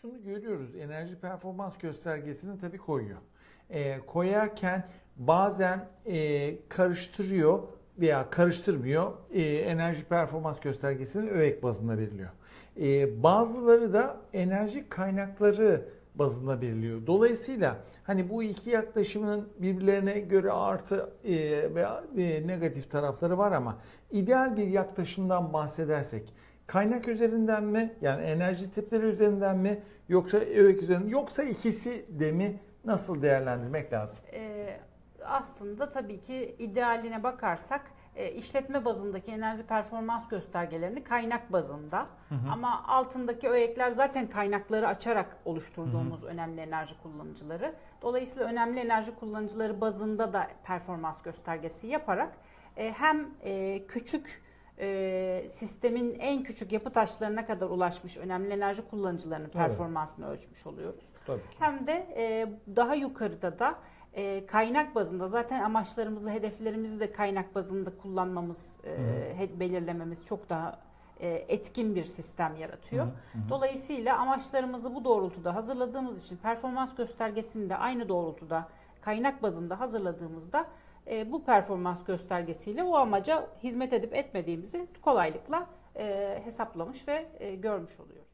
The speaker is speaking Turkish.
şunu görüyoruz. Enerji performans göstergesini tabii koyuyor. Ee, koyarken bazen e, karıştırıyor veya karıştırmıyor. Ee, enerji performans göstergesinin ÖEK bazında veriliyor. Ee, bazıları da enerji kaynakları bazında veriliyor. Dolayısıyla hani bu iki yaklaşımın birbirlerine göre artı e, veya e, negatif tarafları var ama ideal bir yaklaşımdan bahsedersek kaynak üzerinden mi? Yani enerji tipleri üzerinden mi? Yoksa ÖEK üzerinden yoksa ikisi de mi? Nasıl değerlendirmek lazım? Ee, aslında tabii ki idealine bakarsak e, işletme bazındaki enerji performans göstergelerini kaynak bazında. Ama altındaki öğekler zaten kaynakları açarak oluşturduğumuz önemli enerji kullanıcıları. Dolayısıyla önemli enerji kullanıcıları bazında da performans göstergesi yaparak e, hem e, küçük e, sistemin en küçük yapı taşlarına kadar ulaşmış önemli enerji kullanıcılarının Evet. performansını ölçmüş oluyoruz. Tabii ki. Hem de e, daha yukarıda da e, kaynak bazında zaten amaçlarımızı, hedeflerimizi de kaynak bazında kullanmamız, e, belirlememiz çok daha e, etkin bir sistem yaratıyor. Dolayısıyla amaçlarımızı bu doğrultuda hazırladığımız için performans göstergesini de aynı doğrultuda kaynak bazında hazırladığımızda e, bu performans göstergesiyle o amaca hizmet edip etmediğimizi kolaylıkla e, hesaplamış ve e, görmüş oluyoruz.